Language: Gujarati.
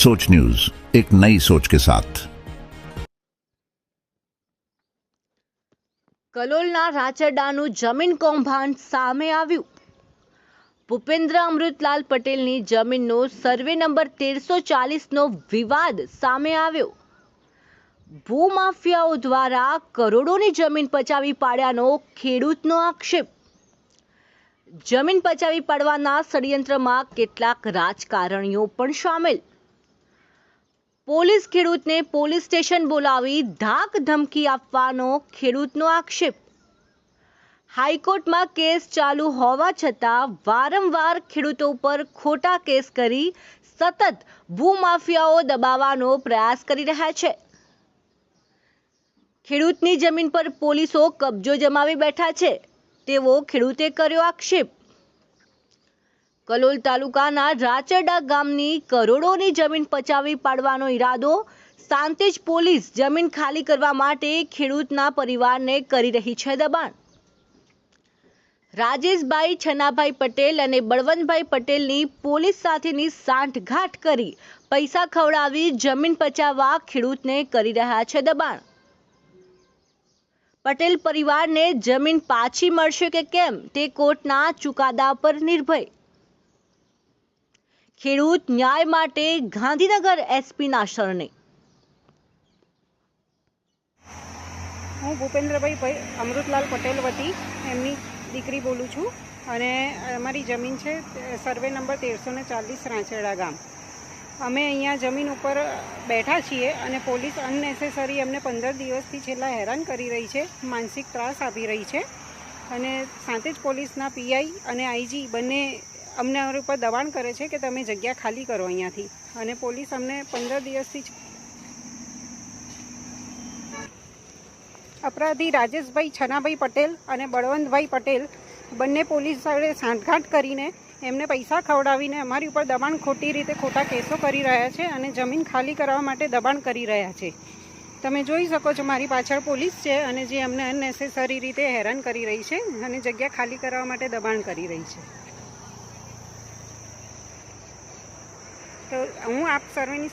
सोच न्यूज एक नई सोच के साथ કલોલના રાચરડાનું જમીન કૌભાંડ સામે આવ્યું ભૂપેન્દ્ર અમૃતલાલ પટેલની જમીનનો સર્વે નંબર તેરસો ચાલીસનો વિવાદ સામે આવ્યો ભૂમાફિયાઓ દ્વારા કરોડોની જમીન પચાવી પાડ્યાનો ખેડૂતનો આક્ષેપ જમીન પચાવી પાડવાના ષડયંત્રમાં કેટલાક રાજકારણીઓ પણ સામેલ પોલીસ ખેડૂતને પોલીસ સ્ટેશન બોલાવી ધાક ધમકી આપવાનો ખેડૂતનો આક્ષેપ. હાઈકોર્ટમાં કેસ ચાલુ હોવા છતાં વારંવાર ખેડૂતો ઉપર ખોટા કેસ કરી સતત ભૂમાફિયાઓ દબાવવાનો પ્રયાસ કરી રહ્યા છે. ખેડૂતની જમીન પર પોલીસો કબજો જમાવી બેઠા છે. તેવો ખેડૂતે કર્યો આક્ષેપ. કલોલ તાલુકાના રાચરડા ગામની કરોડોની જમીન પચાવી પાડવાનો ઈરાદો સાંતેજ પોલીસ જમીન ખાલી કરવા માટે ખેડૂતના પરિવારને કરી રહી છે દબાણ. રાજેશભાઈ છનાભાઈ પટેલ અને બળવંતભાઈ પટેલની પોલીસ સાથેની સાંઠગાંઠ કરી પૈસા ખવડાવી જમીન પચાવવા ખેડૂતને કરી રહ્યા છે દબાણ. પટેલ પરિવારને જમીન પાછી મળશે કે કેમ તે કોર્ટના ચુકાદા પર નિર્ભય. ખેડૂત ન્યાય માટે ગાંધીનગર એસપીના શરણે. હું ભૂપેન્દ્રભાઈ ભાઈ, અમૃતલાલ પટેલ વતી એમની દીકરી બોલું છું અને અમારી જમીન છે સર્વે નંબર તેરસો ને ચાલીસ રાંચેડા ગામ. અમે અહીંયા જમીન ઉપર બેઠા છીએ અને પોલીસ અનનેસેસરી અમને પંદર દિવસથી છેલ્લા હેરાન કરી રહી છે, માનસિક ત્રાસ આપી રહી છે અને સાથે જ પોલીસના પીઆઈ અને આઈજી બંને અમને અમારી ઉપર દબાણ કરે છે કે તમે જગ્યા ખાલી કરો અહીંયાથી. અને પોલીસ અમને પંદર દિવસથી અપરાધી રાજેશભાઈ છનાભાઈ પટેલ અને બળવંતભાઈ પટેલ બંને પોલીસ સાથે સાંઠગાંઠ કરીને એમને પૈસા ખવડાવીને અમારી ઉપર દબાણ ખોટી રીતે ખોટા કેસો કરી રહ્યા છે અને જમીન ખાલી કરવા માટે દબાણ કરી રહ્યા છે. તમે જોઈ શકો છો મારી પાછળ પોલીસ છે અને જે અમને અનનેસેસરી રીતે હેરાન કરી રહી છે અને જગ્યા ખાલી કરવા માટે દબાણ કરી રહી છે. તો હું આપ સર્વેની